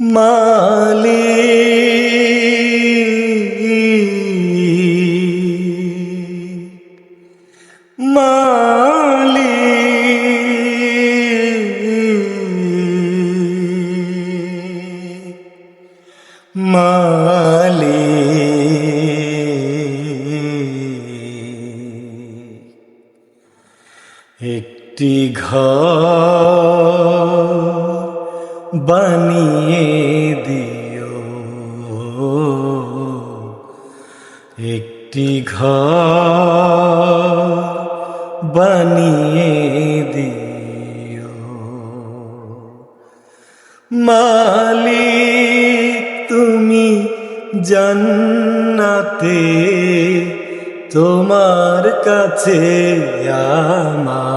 মালি মালি মালি একটি ঘর বানিয়ে দিও। একটি ঘর বানিয়ে দিও। মালিক তুমি জান্নাতে তোমার কাছে আমার।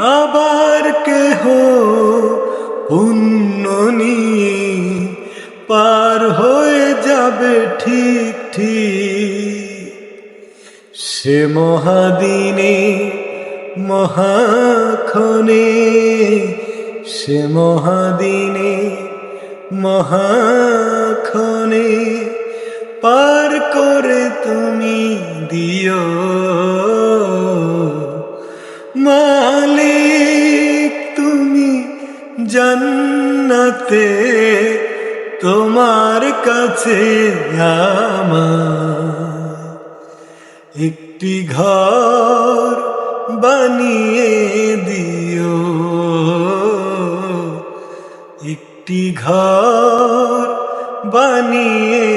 আবার কেহ পুণ্য নিয়ে পার হয়ে যাবে ঠিক সে মহাদিনে, মহাক্ষণে, সে মহাদিনে, মহাক্ষণে পার করে তুমি দিও। কাছে একটি ঘর বানিয়ে দিও। একটি ঘর বানিয়ে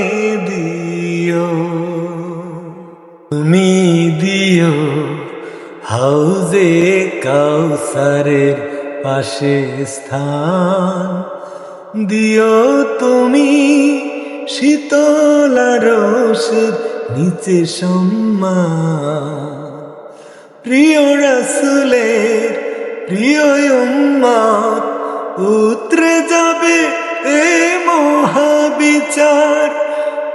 দিও। তুমি দিও হাউজে কাউসারের পাশে স্থান। দিও তুমি শীতলারসের নিচে সম্মান। প্রিয় রাসুলের, প্রিয় উম্মত উতরে যাবে এ মহাবিচার।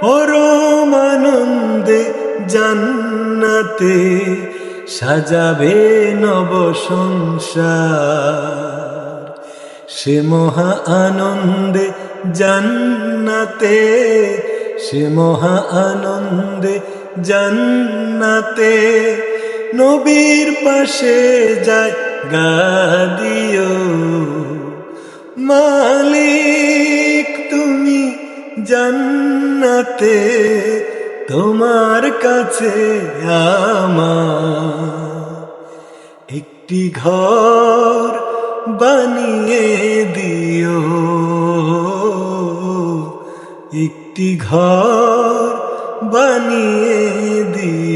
পরম আনন্দে জান্নাতে সাজাবে নব সংসার। সে মহা আনন্দে জান্নাতে, সে মহা আনন্দে জান্নাতে। নবীর পাশে যায় গাদিও, মালিক তুমি জান্নাতে, তোমার কাছে আমার একটি ঘর বানিয়ে দিও। একটি ঘর বানিয়ে দিই।